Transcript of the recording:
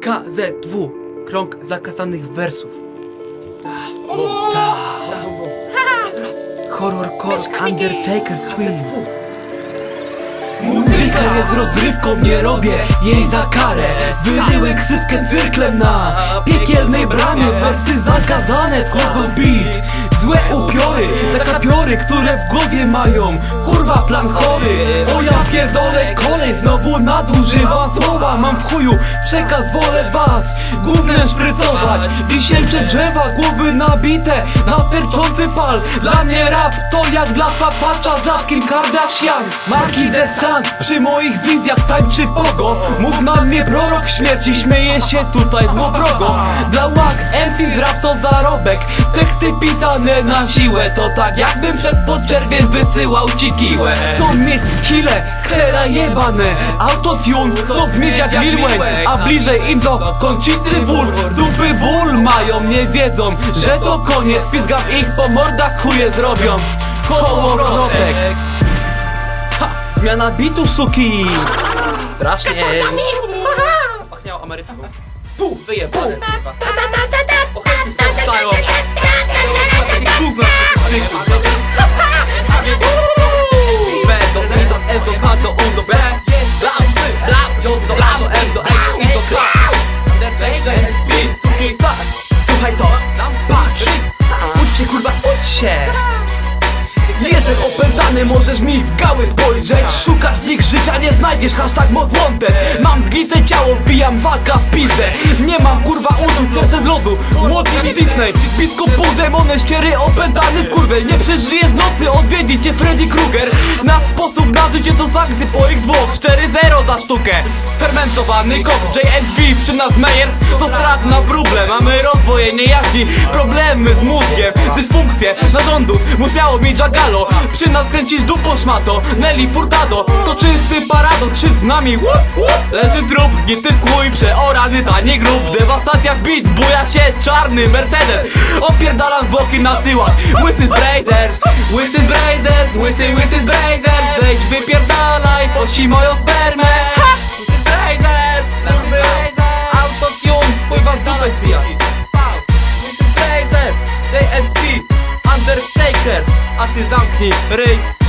KZW Krąg zakazanych wersów. O, Ta. Horror Core Mieszkamy Undertaker's Twins Muzyka jest rozrywką, nie robię jej za karę. Wyryłem ksywkę cyrklem na piekielnej bramie. Wersy zakazane wchodzą w beat. Złe upiory, które w głowie mają. Kurwa plan chory, o ja pierdolę kolej Znowu nadużywa słowa, mam w chuju Przekaz wolę was, gównem szprycować. Wisielcze drzewa, głowy nabite Na sterczący pal Dla mnie rap to jak dla papacza za Kim Kardashian. Marki The Sun Przy moich wizjach tańczy pogo. Mów na mnie prorok śmierci Śmieje się tutaj złowrogo. Dla łak MC z rap to zarobek. Teksty pisane na siłę To tak jakbym przez podczerwień wysyłał ci kiłę Chcą mieć skille, ksera jebane Autotune, chcą brzmieć jak Lil Wayne A bliżej im do Conchity Wolf Dupy ból mają, nie wiedzą Że to koniec, pizgam ich po mordach chuje zrobiąc Kołowrotek Ha! Zmiana bitów suki Strasznie Pachniało Ameryką Pu, wyjebane kurwa Jestem opętany, możesz mi w gały spojrzeć. Szukasz w nich życia, nie znajdziesz Hashtag wanted. Mam zgnite ciało, wbijam walka w pizdę. Nie mam kurwa uczuć, serce z lodu. I Disney Biskup pół demony, ściery opętany skurwiel Nie przeżyję w nocy, odwiedzi cię Freddy Krueger. Na cię to zakzy twoich zwłok 4-0 za sztukę. Fermentowany kok, J&B przy nas Meyers. To strat na wróble, mamy rozwoje niejaźni Problemy z mózgiem, dysfunkcje narządów. Mów miało mi Jagalo. Przy nas kręcisz dupą szmato. Nelly Furtado. To czysty paradoks, czy z nami. Łup, łup. Leży trup, zgnity w chuj. Przeorany tani grób. Dewastacja w beat, buja się czarny Mercedes. Opierdalam zwłoki na tyłach. Łysy z Brazers. Łysy z Brazers. Łysy, łysy z Brazers Wejdź wypierdalaj, posi moją spermę. Ha! Brazers Autotune, pływa w dupę zbija Brazers JNP Undertaker. A ty zamknij ryj